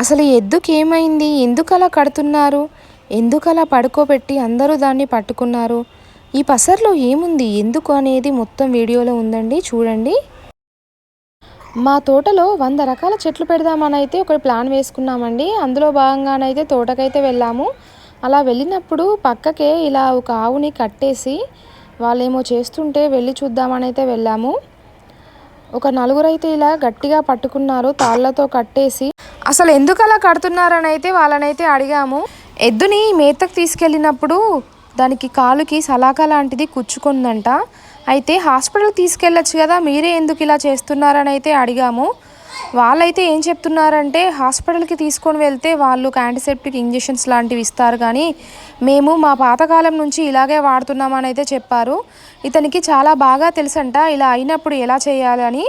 అసలు ఎద్దుకి ఏమైంది ఎందుకు అలా కడుతున్నారు? ఎందుకు అలా పడుకోబెట్టి అందరూ దాన్ని పట్టుకున్నారు? ఈ పసర్లో ఏముంది? ఎందుకు అనేది మొత్తం వీడియోలో ఉందండి. చూడండి. మా తోటలో వంద రకాల చెట్లు పెడదామనైతే ఒక ప్లాన్ వేసుకున్నామండి. అందులో భాగంగానైతే తోటకైతే వెళ్ళాము. అలా వెళ్ళినప్పుడు పక్కకే ఇలా ఒక ఆవుని కట్టేసి వాళ్ళేమో చేస్తుంటే వెళ్ళి చూద్దామని అయితే వెళ్ళాము. ఒక నలుగురు అయితే ఇలా గట్టిగా పట్టుకున్నారు తాళ్ళతో కట్టేసి. అసలు ఎందుకు అలా కడుతున్నారని అయితే వాళ్ళనైతే అడిగాము. ఎద్దుని మేతకు తీసుకెళ్ళినప్పుడు దానికి కాలుకి సలాక లాంటిది కుచ్చుకుందంట. అయితే హాస్పిటల్ తీసుకెళ్ళచ్చు కదా మీరే ఎందుకు ఇలా చేస్తున్నారని అయితే అడిగాము. వాళ్ళైతే ఏం చెప్తున్నారంటే హాస్పిటల్కి తీసుకొని వెళ్తే వాళ్ళు యాంటీసెప్టిక్ ఇంజెక్షన్స్ లాంటివి ఇస్తారు కానీ మేము మా పాతకాలం నుంచి ఇలాగే వాడుతున్నామని అయితే చెప్పారు. ఇతనికి చాలా బాగా తెలుసంట ఇలా అయినప్పుడు ఎలా చేయాలని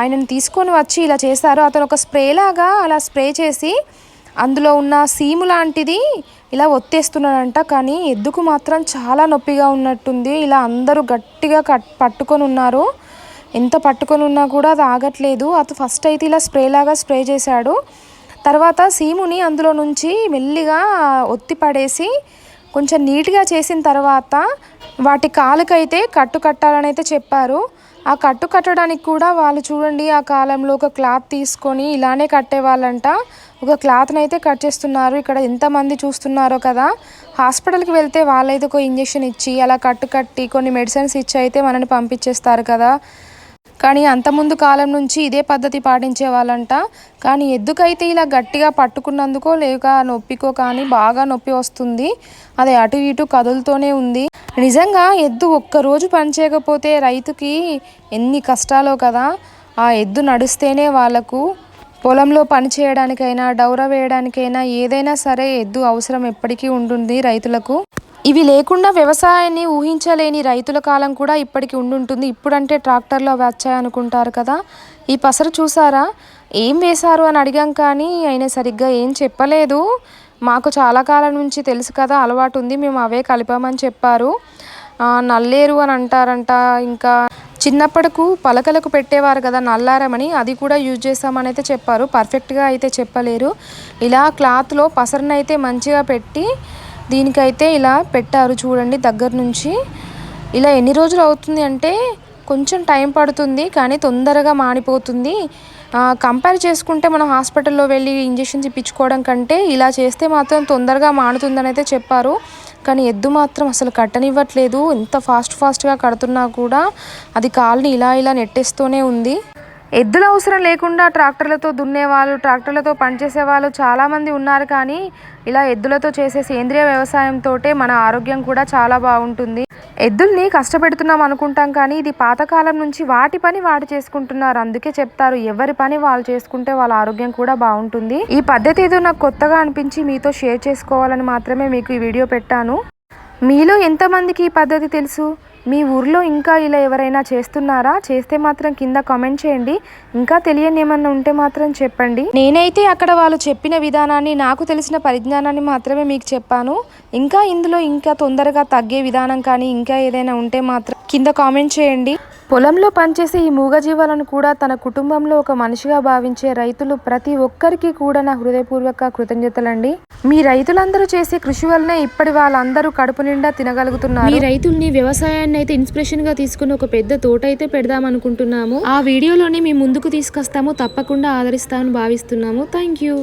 ఆయనను తీసుకొని వచ్చి ఇలా చేస్తారు అతను ఒక స్ప్రే లాగా అలా స్ప్రే చేసి అందులో ఉన్న సీము లాంటిది ఇలా ఒత్తేస్తున్నాడంట కానీ ఎద్దుకు మాత్రం చాలా నొప్పిగా ఉన్నట్టుంది. ఇలా అందరూ గట్టిగా కట్ పట్టుకొని ఉన్నారు. ఎంత పట్టుకొని ఉన్నా కూడా అది ఆగట్లేదు. అతను ఫస్ట్ అయితే ఇలా స్ప్రే లాగా స్ప్రే చేశాడు. తర్వాత సీముని అందులో నుంచి మెల్లిగా ఒత్తి పడేసి కొంచెం నీట్గా చేసిన తర్వాత వాటి కాలుకైతే కట్టు కట్టాలని అయితే చెప్పారు. ఆ కట్టు కట్టడానికి కూడా వాళ్ళు చూడండి ఆ కాలంలో ఒక క్లాత్ తీసుకొని ఇలానే కట్టేవాళ్ళంట. ఒక క్లాత్ని అయితే కట్ చేస్తున్నారు. ఇక్కడ ఎంతమంది చూస్తున్నారో కదా. హాస్పిటల్కి వెళ్తే వాళ్ళైతే ఒక ఇంజెక్షన్ ఇచ్చి అలా కట్టు కట్టి కొన్ని మెడిసిన్స్ ఇచ్చి అయితే మనని పంపించేస్తారు కదా. కానీ అంతకుముందు కాలం నుంచి ఇదే పద్ధతి పాటించే వాళ్ళంట. కానీ ఎద్దుకైతే ఇలా గట్టిగా పట్టుకున్నందుకో లేక నొప్పికో కానీ బాగా నొప్పి వస్తుంది అది అటు ఇటు కదులుతూనే ఉంది. నిజంగా ఎద్దు ఒక్కరోజు పనిచేయకపోతే రైతుకి ఎన్ని కష్టాలో కదా. ఆ ఎద్దు నడిస్తేనే వాళ్ళకు పొలంలో పని చేయడానికైనా డౌర వేయడానికైనా ఏదైనా సరే ఎద్దు అవసరం ఎప్పటికీ ఉంటుంది రైతులకు. ఇవి లేకుండా వ్యవసాయాన్ని ఊహించలేని రైతుల కాలం కూడా ఇప్పటికి ఉండుంటుంది. ఇప్పుడంటే ట్రాక్టర్లు అవి వచ్చాయనుకుంటారు కదా. ఈ పసరు చూసారా? ఏం వేశారు అని అడిగాం కానీ ఆయన సరిగ్గా ఏం చెప్పలేదు. మాకు చాలా కాలం నుంచి తెలుసు కదా అలవాటు ఉంది మేము అవే కలిపామని చెప్పారు. నల్లేరు అని అంటారంట. ఇంకా చిన్నప్పటికు పలకలకు పెట్టేవారు కదా నల్లారమని అది కూడా యూజ్ చేస్తామని అయితే చెప్పారు. పర్ఫెక్ట్గా అయితే చెప్పలేరు. ఇలా క్లాత్లో పసరనైతే మంచిగా పెట్టి దీనికైతే ఇలా పెట్టారు చూడండి దగ్గర నుంచి. ఇలా ఎన్ని రోజులు అవుతుంది అంటే కొంచెం టైం పడుతుంది కానీ తొందరగా మానిపోతుంది. కంపేర్ చేసుకుంటే మనం హాస్పిటల్లో వెళ్ళి ఇంజెక్షన్స్ ఇప్పించుకోవడం కంటే ఇలా చేస్తే మాత్రం తొందరగా మానుతుందని అయితే చెప్పారు. కానీ ఎద్దు మాత్రం అసలు కట్టనివ్వట్లేదు. ఎంత ఫాస్ట్ ఫాస్ట్గా కడుతున్నా కూడా అది కాలుని ఇలా ఇలా నెట్టేస్తూనే ఉంది. ఎద్దుల అవసరం లేకుండా ట్రాక్టర్లతో దున్నేవాళ్ళు ట్రాక్టర్లతో పనిచేసే వాళ్ళు చాలామంది ఉన్నారు కానీ ఇలా ఎద్దులతో చేసే సేంద్రియ వ్యవసాయంతో మన ఆరోగ్యం కూడా చాలా బాగుంటుంది. ఎద్దుల్ని కష్టపెడుతున్నాం అనుకుంటాం కానీ ఇది పాతకాలం నుంచి వాటి పని వాటి చేసుకుంటున్నారు. అందుకే చెప్తారు ఎవరి పని వాళ్ళు చేసుకుంటే వాళ్ళ ఆరోగ్యం కూడా బాగుంటుంది. ఈ పద్ధతి ఏదో నాకు కొత్తగా అనిపించి మీతో షేర్ చేసుకోవాలని మాత్రమే మీకు ఈ వీడియో పెట్టాను. మీలో ఎంతమందికి ఈ పద్ధతి తెలుసు? మీ ఊర్లో ఇంకా ఇలా ఎవరైనా చేస్తున్నారా? చేస్తే మాత్రం కింద కామెంట్ చేయండి. ఇంకా తెలియని ఏమన్నా ఉంటే మాత్రం చెప్పండి. నేనైతే అక్కడ వాళ్ళు చెప్పిన విధానాన్ని నాకు తెలిసిన పరిజ్ఞానాన్ని మాత్రమే మీకు చెప్పాను. ఇంకా ఇందులో ఇంకా తొందరగా తగ్గే విధానం కానీ ఇంకా ఏదైనా ఉంటే మాత్రం కింద కామెంట్ చేయండి. పొలంలో పనిచేసే ఈ మూగజీవాలను కూడా తన కుటుంబంలో ఒక మనిషిగా భావించే రైతులు ప్రతి ఒక్కరికి కూడా నా హృదయపూర్వక కృతజ్ఞతలండి. మీ రైతులందరూ చేసే కృషి వల్లనే ఇప్పటి వాళ్ళందరూ కడుపు నిండా తినగలుగుతున్నారు. మీ రైతుల్ని వ్యవసాయాన్ని అయితే ఇన్స్పిరేషన్గా తీసుకుని ఒక పెద్ద తోట అయితే పెడదాం అనుకుంటున్నాము. ఆ వీడియోలోనే మీ ముందుకు తీసుకొస్తాము. తప్పకుండా ఆదరిస్తామని భావిస్తున్నాము. Thank you